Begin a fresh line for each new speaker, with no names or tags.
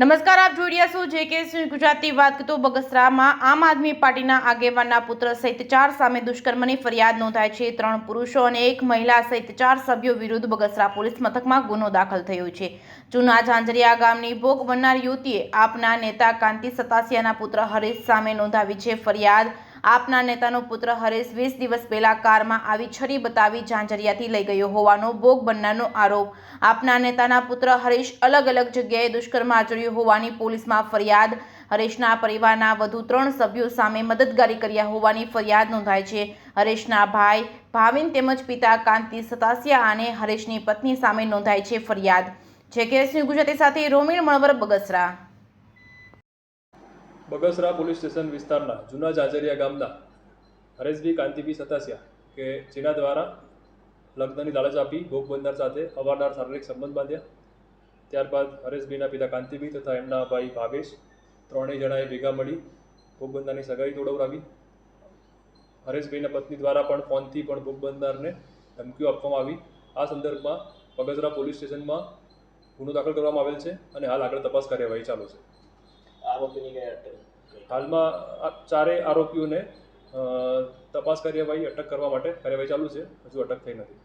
નમસ્કાર, આપ જોઈ રહ્યા છો જે કે ગુજરાતી વાત કરતો બગસરામાં આમ આદમી પાર્ટીના આગેવાનના પુત્ર સહિત ચાર સામે દુષ્કર્મની ફરિયાદ નોંધાઈ છે. ત્રણ પુરુષો અને એક મહિલા સહિત ચાર સભ્યો વિરુદ્ધ બગસરા પોલીસ મથકમાં ગુનો દાખલ થયો છે. જૂના ઝાંઝરિયા ગામની ભોગ બનનાર યુવતીએ આપના નેતા કાંતિ સતાસિયાના પુત્ર હરીશ સામે નોંધાવી છે ફરિયાદ. આપના નેતાનો પુત્ર હરેશ વીસ દિવસ પહેલા કારમાં આવી છરી બતાવી ઝાંઝરિયાથી લઈ ગયો હોવાનો ભોગ બનનારનો આરોપ. આપના નેતાના પુત્ર હરેશ અલગ અલગ જગ્યાએ દુષ્કર્મ આચર્યું હોવાની પોલીસમાં ફરિયાદ. હરેશના પરિવારના વધુ ત્રણ સભ્યો સામે મદદગારી કર્યા હોવાની ફરિયાદ નોંધાઈ છે. હરેશના ભાઈ, ભાવિન તેમજ પિતા કાંતિ સતાસિયા અને હરેશની પત્ની સામે નોંધાઈ છે ફરિયાદ. જે કે સિંહ ગુજરાતી સાથે રોમિલ મણવર બગસરા.
બગસરા પોલીસ સ્ટેશન વિસ્તારના જૂના જાજરિયા ગામના હરેશભી કાંતિભી સતાસિયા કે જેના દ્વારા લગ્નની લાલચ આપી ભોગ બંધાર સાથે અવારનવાર શારીરિક સંબંધ બાંધ્યા. ત્યારબાદ હરેશભાઈના પિતા કાંતિભી તથા એમના ભાઈ ભાવેશ ત્રણેય જણાએ ભેગા મળી ભોગબંધારની સગાઈ તોડવડાવી હરેશભાઈના પત્ની દ્વારા પણ ફોનથી પણ ભોગબંધારને ધમકીઓ આપવામાં આવી. આ સંદર્ભમાં બગસરા પોલીસ સ્ટેશનમાં ગુનો દાખલ કરવામાં આવેલ છે અને હાલ આગળ તપાસ કાર્યવાહી ચાલુ છે.
આરોપીની
હાલમાં ચારેય આરોપીઓને તપાસ કાર્યવાહી અટક કરવા માટે કાર્યવાહી ચાલુ છે. હજુ અટક થઈ નથી.